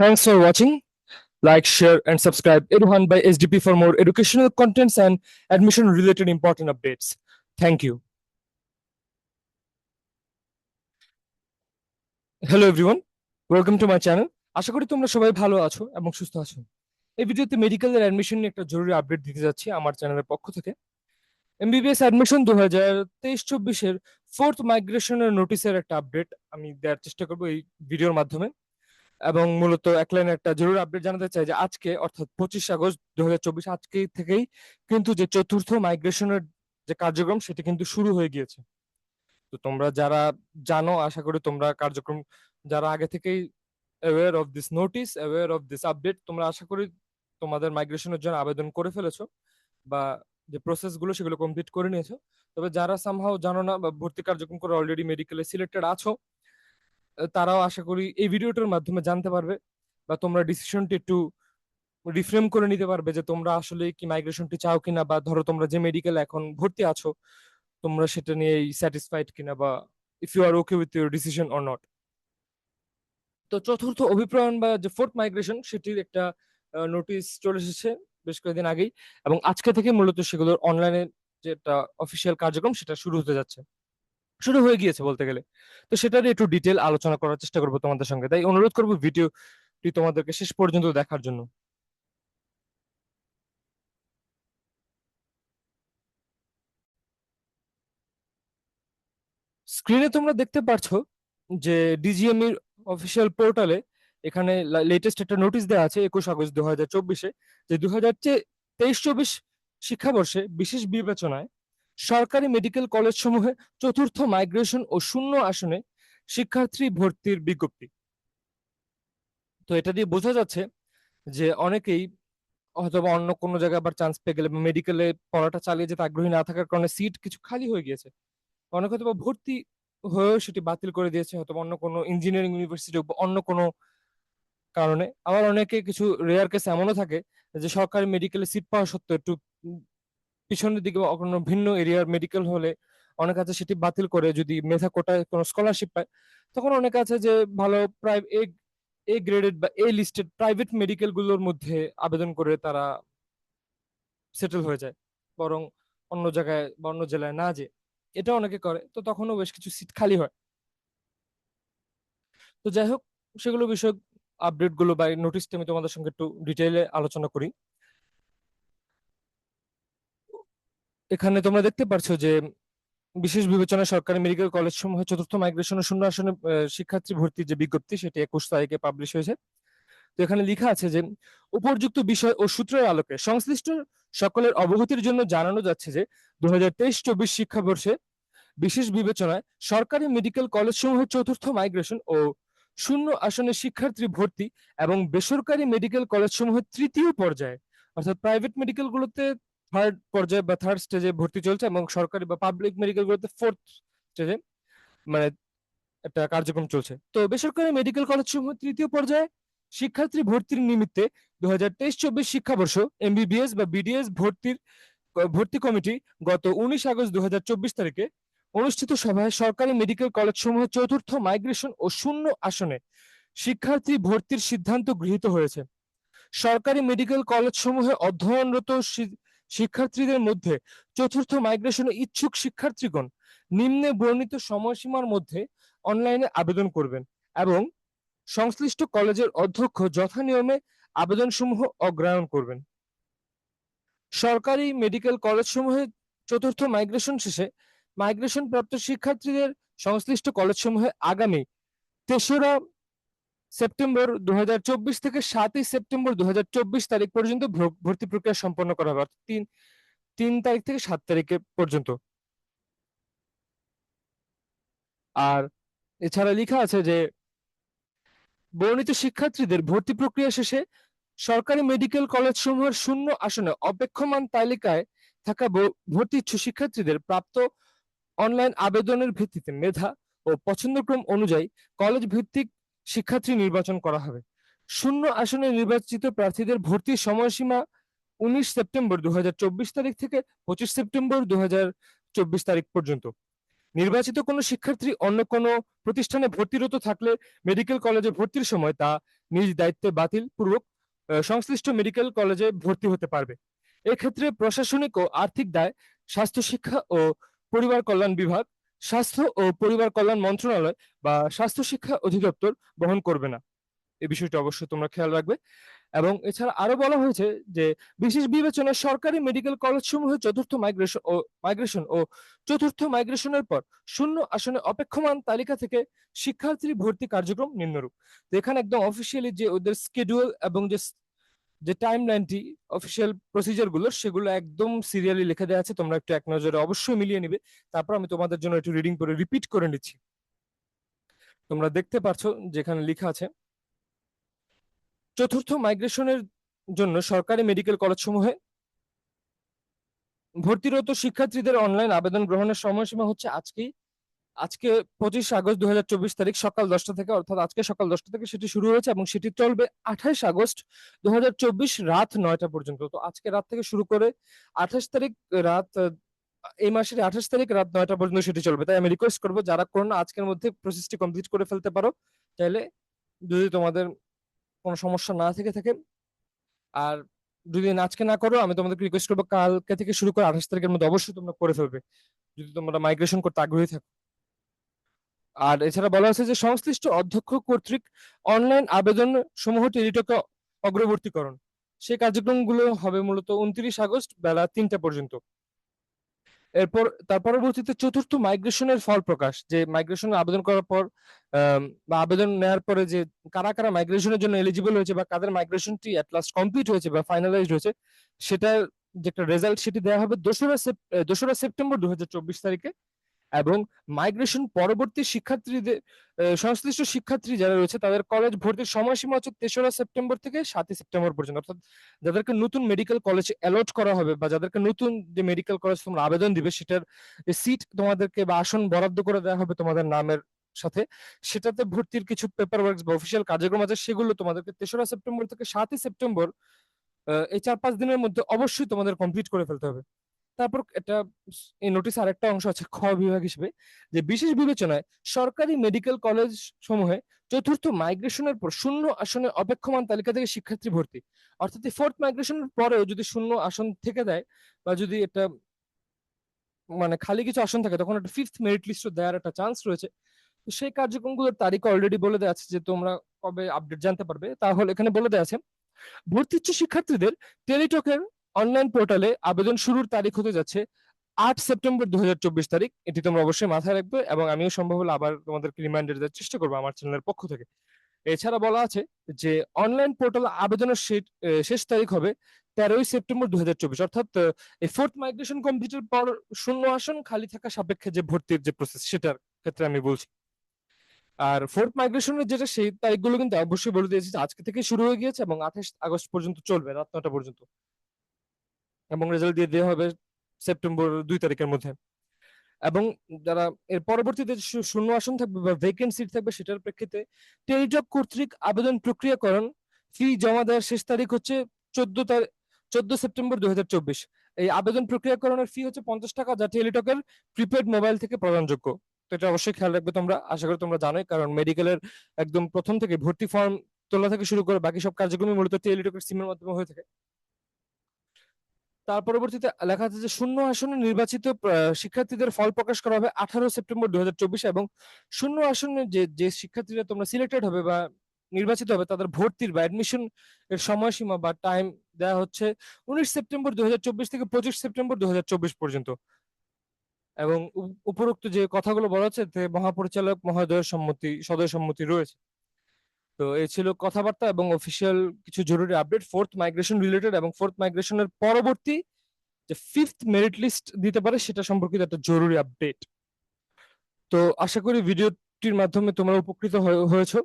Thanks for watching. Like, share, and subscribe Eduhan by SDP for more educational contents and admission related important updates. Thank you. Hello everyone welcome to my channel আশা করি তোমরা সবাই ভালো আছো এবং সুস্থ আছো এই ভিডিওতে মেডিকেলের অ্যাডমিশন নিয়ে একটা জরুরি আপডেট দিতে যাচ্ছি আমার চ্যানেলের পক্ষ থেকে এমবিবিএস অ্যাডমিশন দু হাজার তেইশ চব্বিশের ফোর্থ মাইগ্রেশনের নোটিসের একটা আপডেট আমি দেওয়ার চেষ্টা করব এই ভিডিওর মাধ্যমে এবং মূলত এক লাইনে একটা জরুরি আপডেট জানাতে চাই যে আজকে, অর্থাৎ পঁচিশ আগস্ট দু হাজার চব্বিশ আজকে থেকেই কিন্তু যে চতুর্থ মাইগ্রেশনের যে কার্যক্রম, সেটি কিন্তু শুরু হয়ে গিয়েছে। তো তোমরা যারা জানো, আশা করি তোমরা কার্যক্রম যারা আগে থেকেই aware of this notice aware of this update তোমরা আশা করি তোমাদের মাইগ্রেশনের জন্য আবেদন করে ফেলেছো বা যে প্রসেসগুলো সেগুলো কমপ্লিট করে নিয়েছো। তবে যারা সামহাও জানো না বা ভর্তি কার্যক্রম করে অলরেডি মেডিকেলে সিলেক্টেড আছো তারাও আশা করি এই ভিডিওটার মাধ্যমে জানতে পারবে বা তোমরা ডিসিশনটি একটু রিফ্রেম করে নিতে পারবে যে তোমরা আসলে কি মাইগ্রেশনটি চাও কিনা বা ধরো তোমরা যে মেডিকেল এখন ভর্তি আছো, তোমরা সেটা নিয়ে স্যাটিসফাইড কিনা বা if you are okay with your decision or not তো চতুর্থ অভিপ্রায়ণ বা যে ফোর্থ মাইগ্রেশন সেটির একটা নোটিশ চলে এসেছে বেশ কয়েকদিন আগেই এবং আজকে থেকে মূলত সেগুলোর অনলাইনে যেটা অফিসিয়াল কার্যক্রম, সেটা শুরু হতে যাচ্ছে। শুরু হয়ে গিয়েছে বলতে গেলে। তো সেটারই একটু ডিটেল আলোচনা করার চেষ্টা করব তোমাদের সঙ্গে। তাই অনুরোধ করব ভিডিওটি তোমাদেরকে শেষ পর্যন্ত দেখার জন্য। স্ক্রিনে তোমরা দেখতে পারছ যে ডিজিএমইর অফিসিয়াল পোর্টালে এখানে লেটেস্ট একটা নোটিশ দেওয়া আছে একুশ আগস্ট দু হাজার চব্বিশে, যে দু হাজার তেইশ চব্বিশ শিক্ষাবর্ষে বিশেষ বিবেচনায় সরকারি মেডিকেল কলেজ সমূহে চতুর্থ মাইগ্রেশন ও শূন্য আসনে শিক্ষার্থী ভর্তির বিজ্ঞপ্তি। তো এটা দিয়ে বোঝা যাচ্ছে যে অনেকেই হয়তো অন্য কোনো জায়গায় আবার চান্স পেয়ে গেলে মেডিকেলে পড়াটা চালিয়ে যেতে আগ্রহী না থাকার কারণে সিট কিছু খালি হয়ে গিয়েছে। অনেক হয়তো ভর্তি হয়েও সেটি বাতিল করে দিয়েছে হয়তো অন্য কোনো ইঞ্জিনিয়ারিং ইউনিভার্সিটি অন্য কোনো কারণে। আবার অনেকে কিছু রেয়ার কেস এমনও থাকে যে সরকারি মেডিকেলে সিট পাওয়া সত্ত্বেও একটু পিছনের দিকে বা কোনো ভিন্ন এরিয়ার মেডিকেল হলে অনেক আছে সেটি বাতিল করে যদি মেধা কোটায় কোনো স্কলারশিপ পায়, তখন অনেক আছে যে ভালো প্রাইভেট এ গ্রেডেড বা এ লিস্টেড প্রাইভেট মেডিকেলগুলোর মধ্যে আবেদন করে তারা সেটেল হয়ে যায়, বরং অন্য জায়গায় বা অন্য জেলায় না যে এটা অনেকে করে, তো তখনও বেশ কিছু সিট খালি হয়। তো যাই হোক, সেগুলো বিষয়ক আপডেটগুলো বা নোটিশটা আমি তোমাদের সঙ্গে একটু ডিটেইলে আলোচনা করি। এখানে তোমরা দেখতে পারছ যে বিশেষ বিবেচনায় সরকারি মেডিকেল কলেজ সমূহ চতুর্থ মাইগ্রেশন শূন্য আসনে শিক্ষার্থী ভর্তির যে বিজ্ঞপ্তি সেটি একুশ তারিখে পাবলিশ হয়েছে। তো এখানে লেখা আছে যে, উপযুক্ত বিষয় ও সূত্রের আলোকে সংশ্লিষ্ট সকলের অবগতির জন্য জানানো যাচ্ছে যে দু হাজার তেইশ চব্বিশ শিক্ষাবর্ষে বিশেষ বিবেচনায় সরকারি মেডিকেল কলেজ সমূহের চতুর্থ মাইগ্রেশন ও শূন্য আসনে শিক্ষার্থী ভর্তি এবং বেসরকারি মেডিকেল কলেজ সমূহের তৃতীয় পর্যায়ে, অর্থাৎ প্রাইভেট মেডিকেল গুলোতে থার্ড পর্যায়ে বা থার্ড স্টেজে ভর্তি চলছে এবং সরকারি বা পাবলিক মেডিকেল গুলোতে ফোর্থ স্টেজে মানে একটা কার্যক্রম চলছে। তো বেসরকারি মেডিকেল কলেজ সমূহের তৃতীয় পর্যায়ে শিক্ষার্থী ভর্তির নিমিত্তে দু হাজার তেইশ চব্বিশ শিক্ষাবর্ষ এমবিবিএস বা বিডিএস ভর্তির ভর্তি কমিটি গত উনিশ আগস্ট দু হাজার চব্বিশ তারিখে অনুষ্ঠিত সভায় সরকারি মেডিকেল কলেজ সমূহের চতুর্থ মাইগ্রেশন ও শূন্য আসনে শিক্ষার্থী ভর্তির সিদ্ধান্ত গৃহীত হয়েছে। সরকারি মেডিকেল কলেজ সমূহে অধ্যয়নরত শিক্ষার্থীদের মধ্যে চতুর্থ মাইগ্রেশনে ইচ্ছুক শিক্ষার্থীগণ নিম্নে বর্ণিত সময়সীমার মধ্যে অনলাইনে আবেদন করবেন এবং সংশ্লিষ্ট কলেজের অধ্যক্ষ যথানিয়মে আবেদনসমূহ অগ্রায়ন করবেন। সরকারি মেডিকেল কলেজ সমূহে চতুর্থ মাইগ্রেশন শেষে মাইগ্রেশন প্রাপ্ত শিক্ষার্থীদের সংশ্লিষ্ট কলেজ সমূহে আগামী তেসরা সেপ্টেম্বর দু হাজার চব্বিশ থেকে সাতই সেপ্টেম্বর দু তারিখ পর্যন্ত ভর্তি প্রক্রিয়া সম্পন্ন করা হবে। অর্থাৎ তিন তিন তারিখ থেকে সাত তারিখে পর্যন্ত। আর এছাড়া লেখা আছে যে, বর্ণিত শিক্ষার্থীদের ভর্তি প্রক্রিয়া শেষে সরকারি মেডিকেল কলেজ সমূহের শূন্য আসনে অপেক্ষমান তালিকায় থাকা ভর্তি ইচ্ছু শিক্ষার্থীদের প্রাপ্ত অনলাইন আবেদনের ভিত্তিতে মেধা ও পছন্দক্রম অনুযায়ী কলেজ ভিত্তিক শিক্ষার্থী নির্বাচন করা হবে। শূন্য আসনে নির্বাচিত প্রার্থীদের ভর্তির সময়সীমা উনিশ সেপ্টেম্বর দুহাজার চব্বিশ তারিখ থেকে পঁচিশ সেপ্টেম্বর দুহাজার চব্বিশ তারিখ পর্যন্ত। নির্বাচিত কোনো শিক্ষার্থী অন্য কোনো প্রতিষ্ঠানে ভর্তিরত থাকলে মেডিকেল কলেজে ভর্তির সময় তা নিজ দায়িত্বে বাতিল পূর্বক সংশ্লিষ্ট মেডিকেল কলেজে ভর্তি হতে পারবে। এক্ষেত্রে প্রশাসনিক ও আর্থিক দায় স্বাস্থ্য, শিক্ষা ও পরিবার কল্যাণ বিভাগ স্বাস্থ্য ও পরিবার কল্যাণ মন্ত্রণালয় বা স্বাস্থ্য শিক্ষা অধিদপ্তর বহন করবে না। এই বিষয়টি অবশ্যই তোমরা খেয়াল রাখবে। এবং এছাড়া আরও বলা হয়েছে যে, বিশেষ বিবেচনায় সরকারি মেডিকেল কলেজ সমূহে চতুর্থ মাইগ্রেশন ও মাইগ্রেশন ও চতুর্থ মাইগ্রেশনের পর শূন্য আসনে অপেক্ষমান তালিকা থেকে শিক্ষার্থী ভর্তি কার্যক্রম নিম্নরূপ। এখানে একদম অফিসিয়ালি যে ওদের স্কেডিউল এবং যে যে টাইম লাইনটি অফিসিয়াল প্রসিজারগুলো, সেগুলো একদম সিরিয়ালি লিখে দেওয়া আছে। তোমরা একটু এক নজরে অবশ্যই মিলিয়ে নিবে। তারপর আমি তোমাদের জন্য একটু রিডিং করে রিপিট করে নিচ্ছি। তোমরা দেখতে পারছ যেখানে লেখা আছে, চতুর্থ মাইগ্রেশনের জন্য সরকারি মেডিকেল কলেজ সমূহে ভর্তিরত শিক্ষার্থীদের অনলাইন আবেদন গ্রহণের সময়সীমা হচ্ছে আজকেই। আজকে পঁচিশ আগস্ট দু হাজার চব্বিশ তারিখ সকাল দশটা থেকে, অর্থাৎ আজকে সকাল দশটা থেকে সেটি শুরু হয়েছে এবং সেটি চলবে আঠাইশ আগস্ট দুহাজার চব্বিশ রাত নয়টা পর্যন্ত। তো আজকে রাত থেকে শুরু করে আঠাশ তারিখ রাত, এই মাসের আঠাশ তারিখ রাত নয়টা পর্যন্ত সেটি চলবে। তাই আমি রিকোয়েস্ট করব, যারা করো না আজকের মধ্যে প্রসেসটি কমপ্লিট করে ফেলতে পারো চাইলে যদি তোমাদের কোনো সমস্যা না থেকে থাকে আর যদি আজকে না করো, আমি তোমাদেরকে রিকোয়েস্ট করব কালকে থেকে শুরু করে আঠাশ তারিখের মধ্যে অবশ্যই তোমরা করে ফেলবে। যদি তোমরা মাইগ্রেশন করতে আগ্রহী থাকো। আর এছাড়া বলা হয়েছে যে সংশ্লিষ্ট অধ্যক্ষ কর্তৃক অনলাইন আবেদন সমূহ টেলিটকে অগ্রবর্তীকরণ। সেই কার্যক্রমগুলো হবে মূলত উনত্রিশ আগস্ট বেলা তিনটা পর্যন্ত। এরপর, তার পরবর্তীতে চতুর্থ মাইগ্রেশনের ফল প্রকাশ, যে মাইগ্রেশন আবেদন করার পর বা আবেদন নেওয়ার পরে যে কারা কারা মাইগ্রেশনের জন্য এলিজিবল হয়েছে বা কাদের মাইগ্রেশনটি অ্যাট লাস্ট কমপ্লিট হয়েছে বা ফাইনালাইজড হয়েছে, সেটার যে একটা রেজাল্ট সেটি দেওয়া হবে দোসরা দোসরা সেপ্টেম্বর দু হাজার চব্বিশ তারিখে। এবং মাইগ্রেশন পরবর্তী শিক্ষার্থীদের সংশ্লিষ্ট শিক্ষার্থী যারা রয়েছে তাদের কলেজ ভর্তির সময়সীমা হচ্ছে তেসরা সেপ্টেম্বর থেকে সাতই সেপ্টেম্বর পর্যন্ত। অর্থাৎ যাদেরকে নতুন মেডিকেল কলেজ অ্যালট করা হবে বা যাদেরকে নতুন যে মেডিকেল কলেজ তোমরা আবেদন দিবে, সেটার সিট তোমাদেরকে বা আসন বরাদ্দ করে দেওয়া হবে তোমাদের নামের সাথে। সেটাতে ভর্তির কিছু পেপার ওয়ার্কস বা অফিসিয়াল কার্যক্রম আছে, সেগুলো তোমাদেরকে তেসরা সেপ্টেম্বর থেকে সাতই সেপ্টেম্বর এই চার পাঁচ দিনের মধ্যে অবশ্যই তোমাদের কমপ্লিট করে ফেলতে হবে। তারপর এটা এই নোটিশ আরেকটা অংশ আছে খ বিভাগ হিসেবে, যে বিশেষ বিবেচনায় সরকারি মেডিকেল কলেজ সমূহে চতুর্থ মাইগ্রেশনের পর শূন্য আসনে অপেক্ষমান তালিকা থেকে শিক্ষার্থী ভর্তি। অর্থাৎ ফোর্থ মাইগ্রেশনের পরেও যদি শূন্য আসন থেকে দেয় বা যদি এটা মানে খালি কিছু আসন থাকে, তখন একটা ফিফথ মেরিট লিস্ট দেওয়ার একটা চান্স রয়েছে। তো সেই কার্যক্রমগুলোর তারিখ অলরেডি বলে দেওয়া আছে যে তোমরা কবে আপডেট জানতে পারবে। তাহলে এখানে বলে দেওয়া আছে, ভর্তি শিক্ষার্থীদের টেলিটকের অনলাইন পোর্টালে আবেদন শুরুর তারিখ হতে যাচ্ছে আট সেপ্টেম্বর দুহাজার চব্বিশ তারিখ। এটি তোমরা অবশ্যই মাথায় রাখবে এবং আমিও সম্ভব হলে আবার তোমাদেরকে রিমাইন্ডার দেওয়ার চেষ্টা করব আমার চ্যানেলের পক্ষ থেকে। এছাড়া বলা আছে যে অনলাইন পোর্টাল আবেদনের শেষ তারিখ হবে তেরোই সেপ্টেম্বর দুহাজার চব্বিশ। অর্থাৎ এই ফোর্থ মাইগ্রেশন কমপ্লিটের পর শূন্য আসন খালি থাকা সাপেক্ষে যে ভর্তির যে প্রসেস সেটার ক্ষেত্রে আমি বলছি। আর ফোর্থ মাইগ্রেশনের যেটা সেই তারিখগুলো কিন্তু অবশ্যই বলে দিয়েছি আজকে থেকে শুরু হয়ে গিয়েছে এবং আঠাশ আগস্ট পর্যন্ত চলবে, রাত নটা পর্যন্ত। এবং রেজাল্ট দিয়ে দেওয়া হবে সেপ্টেম্বর দুই তারিখের মধ্যে। এবং যারা এর পরবর্তীতে শূন্য আসন থাকবে বা ভ্যাকেন্ট সিট থাকবে সেটার প্রেক্ষিতে টেলিটক কর্তৃক আবেদন প্রক্রিয়াকরণ ফি জমা দেওয়ার শেষ তারিখ হচ্ছে চোদ্দ তারিখ চোদ্দ সেপ্টেম্বর দুই হাজার চব্বিশ। এই আবেদন প্রক্রিয়াকরণের ফি হচ্ছে পঞ্চাশ টাকা যা টেলিটকের প্রিপেড মোবাইল থেকে প্রদানযোগ্য। তো এটা অবশ্যই খেয়াল রাখবে তোমরা, আশা করি তোমরা জানোই, কারণ মেডিকেলের একদম প্রথম থেকে ভর্তি ফর্ম তোলা থেকে শুরু করে বাকি সব কার্যক্রমই মূলত টেলিটকের সিমের মাধ্যমে হয়ে থাকে। তার পরবর্তীতে লেখা আছে যে, শূন্য আসনে নির্বাচিত শিক্ষার্থীদের ফল প্রকাশ করা হবে আঠারো সেপ্টেম্বর দু এবং শূন্য আসনে যে যে শিক্ষার্থীরা তোমরা সিলেক্টেড হবে বা নির্বাচিত হবে, তাদের ভর্তির বা অ্যাডমিশন এর সময়সীমা বা টাইম দেওয়া হচ্ছে উনিশ সেপ্টেম্বর দুই হাজার চব্বিশ থেকে পঁচিশ সেপ্টেম্বর দুই হাজার চব্বিশ পর্যন্ত। এবং উপ- উপরোক্ত যে কথাগুলো বলা হচ্ছে মহাপরিচালক মহোদয়ের সম্মতি, সদয় সম্মতি রয়েছে। তো এই ছিল কথাবার্তা এবং অফিসিয়াল কিছু জরুরি আপডেট ফোর্থ মাইগ্রেশন রিলেটেড এবং ফোর্থ মাইগ্রেশনের পরবর্তী যে ফিফথ মেরিট লিস্ট দিতে পারে সেটা সম্পর্কিত একটা জরুরি আপডেট তো আশা করি ভিডিওটির মাধ্যমে তোমরা উপকৃত হয়ে- হয়েছো।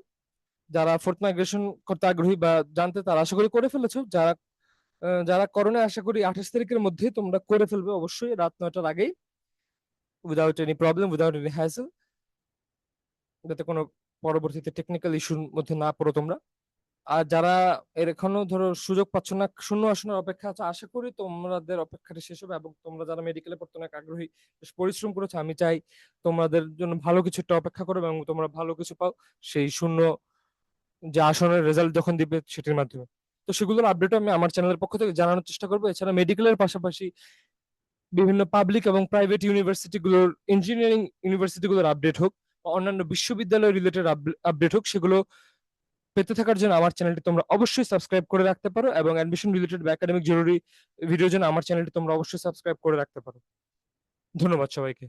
যারা ফোর্থ মাইগ্রেশন করতে আগ্রহী বা জানতে তারা আশা করি করে ফেলেছো। যারা যারা করোনা আশা করি আঠাশ তারিখের মধ্যে তোমরা করে ফেলবে অবশ্যই, রাত নয়টার আগেই। Without any problem without any hassle যাতে কোনো পরবর্তীতে টেকনিক্যাল ইস্যুর মধ্যে না পড়ো তোমরা। আর যারা এর এখনও ধরো সুযোগ পাচ্ছ না, শূন্য আসনের অপেক্ষা আছে, আশা করি তোমাদের অপেক্ষাটা শেষ হবে এবং তোমরা যারা মেডিকেলে পড়তে অনেক আগ্রহী, বেশ পরিশ্রম করেছ, আমি চাই তোমাদের জন্য ভালো কিছু একটা অপেক্ষা করো এবং তোমরা ভালো কিছু পাও সেই শূন্য যে আসনের রেজাল্ট যখন দিবে সেটির মাধ্যমে। তো সেগুলোর আপডেট আমি আমার চ্যানেলের পক্ষ থেকে জানানোর চেষ্টা করব। এছাড়া মেডিকেলের পাশাপাশি বিভিন্ন পাবলিক এবং প্রাইভেট ইউনিভার্সিটিগুলোর ইঞ্জিনিয়ারিং ইউনিভার্সিটিগুলোর আপডেট হোক। অন্যান্য বিশ্ববিদ্যালয় রিলেটেড আপডেট হোক, সেগুলো পেতে থাকার জন্য আমার চ্যানেলটি তোমরা অবশ্যই সাবস্ক্রাইব করে রাখতে পারো এবং অ্যাডমিশন রিলেটেড বা একাডেমিক জরুরি ভিডিওর জন্য আমার চ্যানেলটি তোমরা অবশ্যই সাবস্ক্রাইব করে রাখতে পারো। ধন্যবাদ সবাইকে।